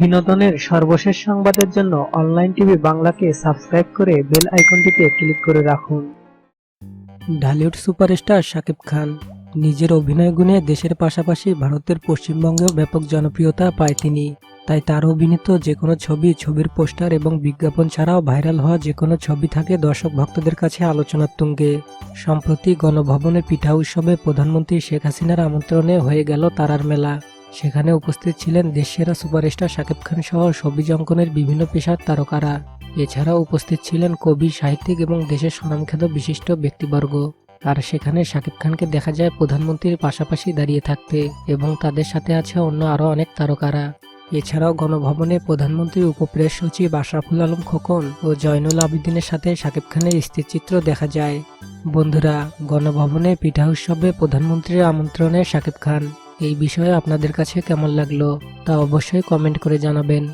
বিনোদনের সর্বশেষ সংবাদের জন্য অনলাইন টিভি বাংলাকে সাবস্ক্রাইব করে বেল আইকনটিতে ক্লিক করে রাখুন। ঢালিউড সুপারস্টার শাকিব খান নিজের অভিনয় গুণে দেশের পাশাপাশি ভারতের পশ্চিমবঙ্গেও ব্যাপক জনপ্রিয়তা পায় তিনি। তাই তার অভিনীত যে কোনো ছবি, ছবির পোস্টার এবং বিজ্ঞাপন ছাড়াও ভাইরাল হওয়া যে কোনো ছবি থাকে দর্শক ভক্তদের কাছে আলোচনার তুঙ্গে। সম্প্রতি গণভবনে পিঠা উৎসবে প্রধানমন্ত্রী শেখ হাসিনার আমন্ত্রণে হয়ে গেল তারার মেলা। সেখানে উপস্থিত ছিলেন দেশেরা সুপারস্টার শাকিব খান সহ ছবি অঙ্কনের বিভিন্ন পেশার তারকারা। এছাড়াও উপস্থিত ছিলেন কবি, সাহিত্যিক এবং দেশের সুনামখ্যাত বিশিষ্ট ব্যক্তিবর্গ। আর সেখানে শাকিব খানকে দেখা যায় প্রধানমন্ত্রীর পাশাপাশি দাঁড়িয়ে থাকতে এবং তাদের সাথে আছে অন্য আরও অনেক তারকারা। এছাড়াও গণভবনে প্রধানমন্ত্রীর উপপ্রেস সচিব আশরাফুল আলম খোকন ও জয়নুল আবেদিনের সাথে শাকিব খানের স্থিরচিত্র দেখা যায়। বন্ধুরা, গণভবনে পিঠা উৎসবে প্রধানমন্ত্রীর আমন্ত্রণে শাকিব খান। এই বিষয়ে আপনাদের কাছে কেমন লাগল তা অবশ্যই কমেন্ট করে জানাবেন।